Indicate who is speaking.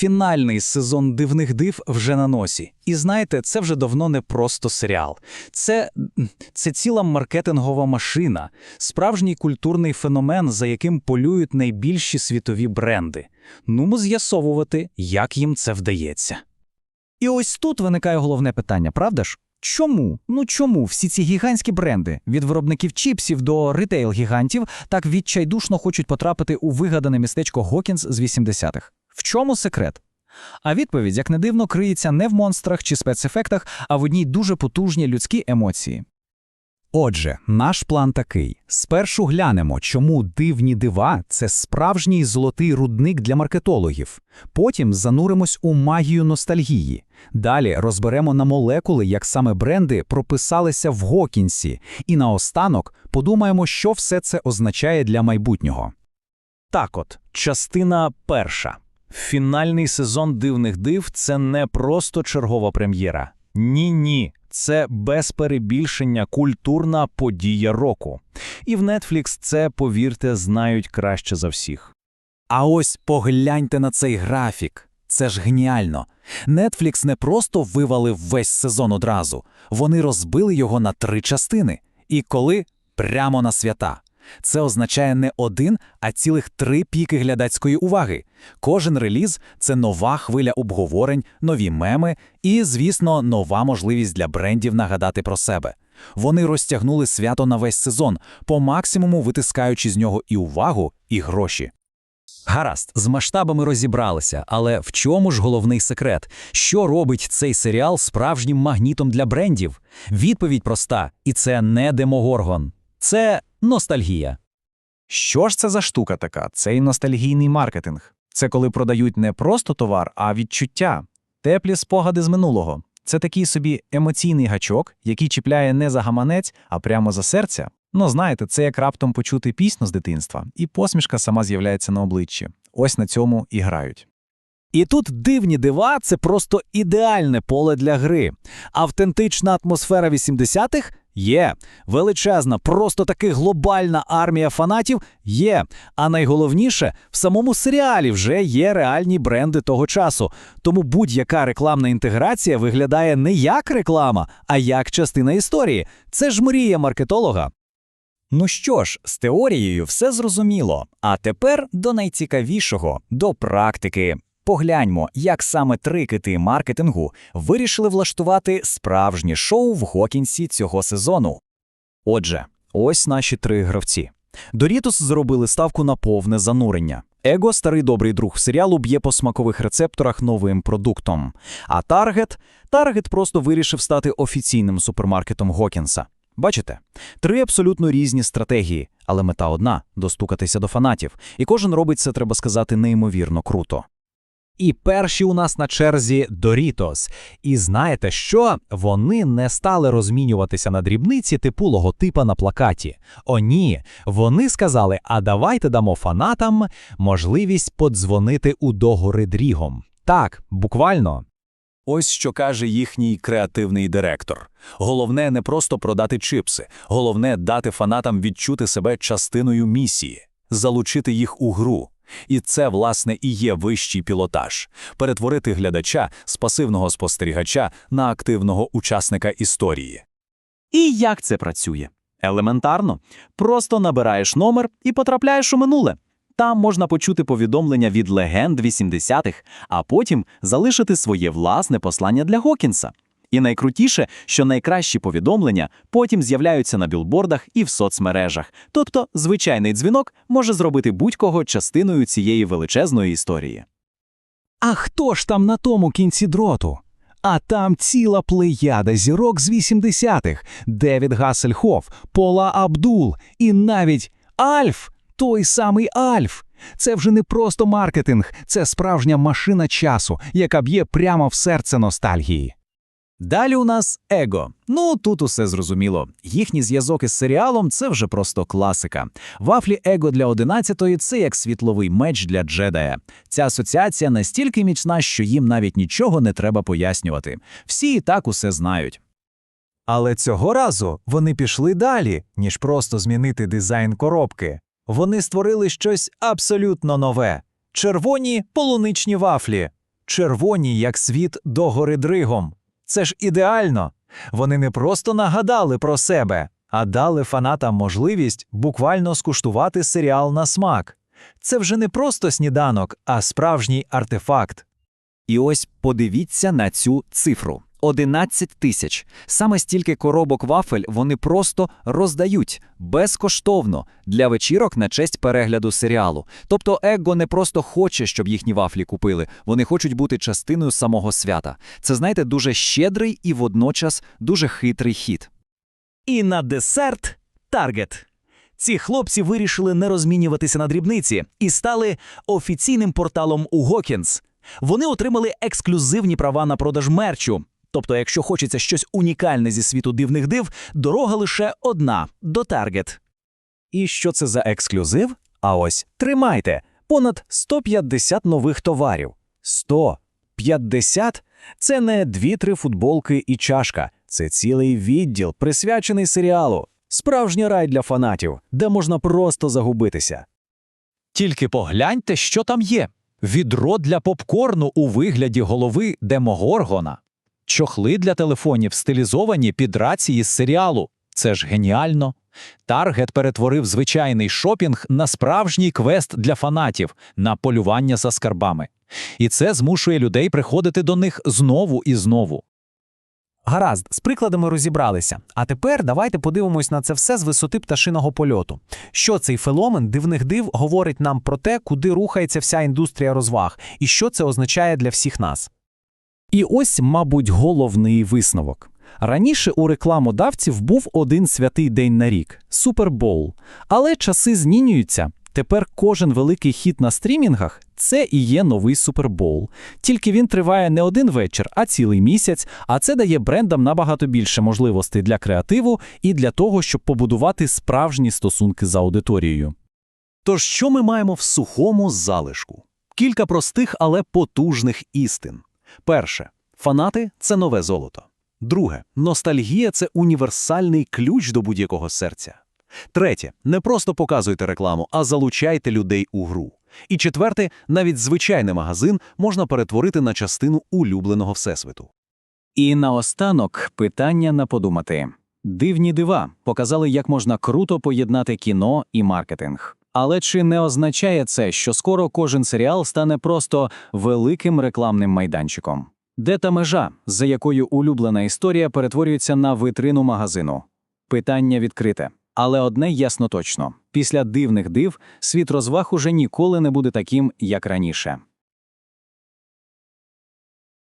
Speaker 1: Фінальний сезон дивних див вже на носі. І знаєте, це вже давно не просто серіал. Це, це ціла маркетингова машина, справжній культурний феномен, за яким полюють найбільші світові бренди. Нумо з'ясовувати, як їм це вдається.
Speaker 2: І ось тут виникає головне питання, правда ж? Чому? Ну чому всі ці гігантські бренди від виробників чіпсів до ритейл-гігантів так відчайдушно хочуть потрапити у вигадане містечко Гокінс з 80-х? В чому секрет? А відповідь, як не дивно, криється не в монстрах чи спецефектах, а в одній дуже потужній людській емоції.
Speaker 3: Отже, наш план такий: спершу глянемо, чому дивні дива це справжній золотий рудник для маркетологів. Потім зануримось у магію ностальгії. Далі розберемо на молекули, як саме бренди прописалися в Гокінсі, і наостанок подумаємо, що все це означає для майбутнього.
Speaker 1: Так от, частина перша. Фінальний сезон дивних див це не просто чергова прем'єра. Ні-ні. Це без перебільшення культурна подія року. І в Netflix це, повірте, знають краще за всіх.
Speaker 3: А ось погляньте на цей графік. Це ж геніально. Netflix не просто вивалив весь сезон одразу, вони розбили його на три частини. І коли прямо на свята. Це означає не один, а цілих три піки глядацької уваги. Кожен реліз це нова хвиля обговорень, нові меми і, звісно, нова можливість для брендів нагадати про себе. Вони розтягнули свято на весь сезон, по максимуму витискаючи з нього і увагу, і гроші.
Speaker 4: Гаразд, з масштабами розібралися, але в чому ж головний секрет? Що робить цей серіал справжнім магнітом для брендів? Відповідь проста, і це не Демогоргон. Це ностальгія.
Speaker 2: Що ж це за штука така? Цей ностальгійний маркетинг. Це коли продають не просто товар, а відчуття, теплі спогади з минулого. Це такий собі емоційний гачок, який чіпляє не за гаманець, а прямо за серця. Ну, знаєте, це як раптом почути пісню з дитинства, і посмішка сама з'являється на обличчі. Ось на цьому і грають.
Speaker 1: І тут дивні дива це просто ідеальне поле для гри. Автентична атмосфера 80-х є. Величезна, просто таки глобальна армія фанатів є. А найголовніше, в самому серіалі вже є реальні бренди того часу. Тому будь-яка рекламна інтеграція виглядає не як реклама, а як частина історії. Це ж мрія маркетолога.
Speaker 4: Ну що ж, з теорією все зрозуміло. А тепер до найцікавішого до практики. Погляньмо, як саме три кити маркетингу вирішили влаштувати справжнє шоу в Гокінсі цього сезону. Отже, ось наші три гравці. Дорітос зробили ставку на повне занурення. Его, старий добрий друг серіалу, б'є по смакових рецепторах новим продуктом. А Таргет Таргет просто вирішив стати офіційним супермаркетом Гокінса. Бачите, три абсолютно різні стратегії, але мета одна достукатися до фанатів. І кожен робить це, треба сказати, неймовірно круто. І перші у нас на черзі Дорітос. І знаєте що? Вони не стали розмінюватися на дрібниці типу логотипа на плакаті. О, ні, вони сказали: а давайте дамо фанатам можливість подзвонити у догори дрігом. Так, буквально.
Speaker 1: Ось що каже їхній креативний директор. Головне не просто продати чипси, головне дати фанатам відчути себе частиною місії, залучити їх у гру. І це, власне, і є вищий пілотаж перетворити глядача з пасивного спостерігача на активного учасника історії.
Speaker 5: І як це працює? Елементарно. Просто набираєш номер і потрапляєш у минуле. Там можна почути повідомлення від легенд 80-х, а потім залишити своє власне послання для Гокінса. І найкрутіше, що найкращі повідомлення потім з'являються на білбордах і в соцмережах. Тобто, звичайний дзвінок може зробити будь-кого частиною цієї величезної історії.
Speaker 3: А хто ж там на тому кінці дроту? А там ціла плеяда зірок з 80-х, Девід Гассельхоф, Пола Абдул і навіть Альф, той самий Альф. Це вже не просто маркетинг, це справжня машина часу, яка б'є прямо в серце ностальгії.
Speaker 1: Далі у нас Его. Ну тут усе зрозуміло. Їхній зв'язок із серіалом це вже просто класика. Вафлі Его для одинадцятої це як світловий меч для джедая. Ця асоціація настільки міцна, що їм навіть нічого не треба пояснювати. Всі і так усе знають.
Speaker 6: Але цього разу вони пішли далі, ніж просто змінити дизайн коробки. Вони створили щось абсолютно нове червоні полуничні вафлі. червоні, як світ до гори дригом. Це ж ідеально. Вони не просто нагадали про себе, а дали фанатам можливість буквально скуштувати серіал на смак. Це вже не просто сніданок, а справжній артефакт.
Speaker 4: І ось подивіться на цю цифру. 11 тисяч. Саме стільки коробок вафель вони просто роздають безкоштовно для вечірок на честь перегляду серіалу. Тобто Егго не просто хоче, щоб їхні вафлі купили, вони хочуть бути частиною самого свята. Це, знаєте, дуже щедрий і водночас дуже хитрий хід.
Speaker 7: І на десерт Таргет. Ці хлопці вирішили не розмінюватися на дрібниці і стали офіційним порталом у Гокінс. Вони отримали ексклюзивні права на продаж мерчу. Тобто, якщо хочеться щось унікальне зі світу дивних див, дорога лише одна до Таргет.
Speaker 2: І що це за ексклюзив? А ось тримайте понад 150 нових товарів. 150? Це не дві-три футболки і чашка. Це цілий відділ, присвячений серіалу. Справжній рай для фанатів, де можна просто загубитися.
Speaker 3: Тільки погляньте, що там є: відро для попкорну у вигляді голови Демогоргона, чохли для телефонів, стилізовані під рації з серіалу. Це ж геніально. Таргет перетворив звичайний шопінг на справжній квест для фанатів на полювання за скарбами. І це змушує людей приходити до них знову і знову.
Speaker 2: Гаразд, з прикладами розібралися. А тепер давайте подивимось на це все з висоти пташиного польоту. Що цей феномен дивних див говорить нам про те, куди рухається вся індустрія розваг, і що це означає для всіх нас. І ось, мабуть, головний висновок. Раніше у рекламодавців був один святий день на рік Супербоул. Але часи змінюються. Тепер кожен великий хіт на стрімінгах це і є новий супербоул. Тільки він триває не один вечір, а цілий місяць, а це дає брендам набагато більше можливостей для креативу і для того, щоб побудувати справжні стосунки з аудиторією.
Speaker 5: Тож що ми маємо в сухому залишку? Кілька простих, але потужних істин. Перше, фанати це нове золото. Друге, ностальгія це універсальний ключ до будь-якого серця. Третє, не просто показуйте рекламу, а залучайте людей у гру. І четверте, навіть звичайний магазин можна перетворити на частину улюбленого всесвіту.
Speaker 4: І наостанок питання на подумати. Дивні дива показали, як можна круто поєднати кіно і маркетинг. Але чи не означає це, що скоро кожен серіал стане просто великим рекламним майданчиком? Де та межа, за якою улюблена історія перетворюється на витрину магазину? Питання відкрите. Але одне ясно точно: після дивних див світ розваг уже ніколи не буде таким, як раніше.